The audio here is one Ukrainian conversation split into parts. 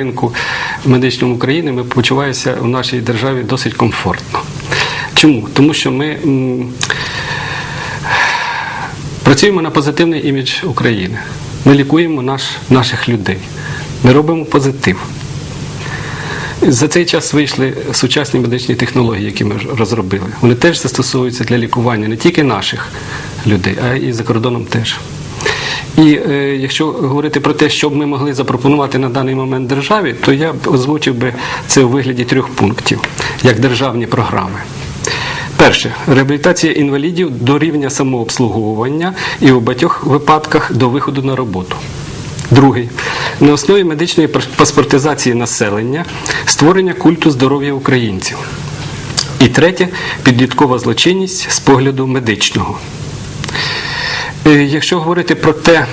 ринку медичному України ми почуваємося в нашій державі досить комфортно. Чому? Тому що ми м, працюємо на позитивний імідж України. Ми лікуємо наш, наших людей. Ми робимо позитив. За цей час вийшли сучасні медичні технології, які ми розробили. Вони теж застосовуються для лікування не тільки наших людей, а й за кордоном теж. І е, якщо говорити про те, що б ми могли запропонувати на даний момент державі, то я б озвучив би це у вигляді трьох пунктів, як державні програми. Перше реабілітація інвалідів до рівня самообслуговування і у багатьох випадках до виходу на роботу. Другий на основі медичної паспортизації населення створення культу здоров'я українців. І третє підліткова злочинність з погляду медичного. Е, Якщо говорити про те,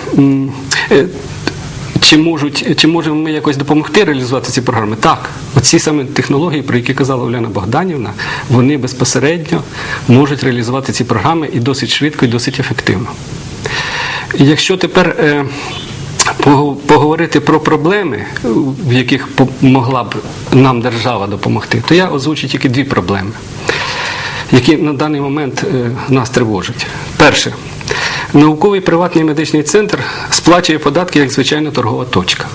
е, чи можуть, чи можемо ми якось допомогти реалізувати ці програми? Так, оці саме технології, про які казала Оляна Богданівна, вони безпосередньо можуть реалізувати ці програми і досить швидко, і досить ефективно. Якщо тепер е, поговорити про проблеми, в яких могла б нам держава допомогти, то я озвучу тільки дві проблеми, які на даний момент нас тривожать. Перше, науковий приватний медичний центр сплачує податки як звичайна торгова точка.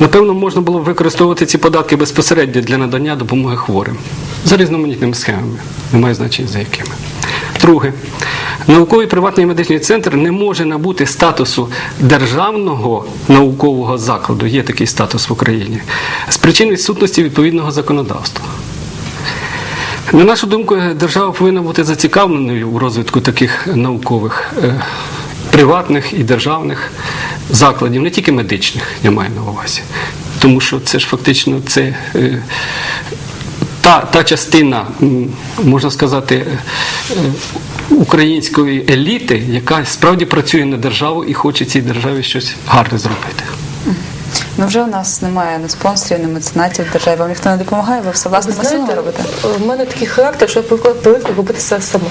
Напевно, можна було б використовувати ці податки безпосередньо для надання допомоги хворим за різноманітними схемами, немає значення за якими. Друге, науковий приватний медичний центр не може набути статусу державного наукового закладу, є такий статус в Україні, з причин відсутності відповідного законодавства. На нашу думку, держава повинна бути зацікавленою у розвитку таких наукових е, приватних і державних закладів, не тільки медичних, я маю на увазі. Тому що це ж фактично це е, та, та частина, можна сказати, е, української еліти, яка справді працює на державу і хоче цій державі щось гарне зробити. Ну вже у нас немає ні спонсорів, ні меценатів в державі. Вам ніхто не допомагає, ви все власними силами робите? У мене такий характер, що я привикла привикла робити все сама.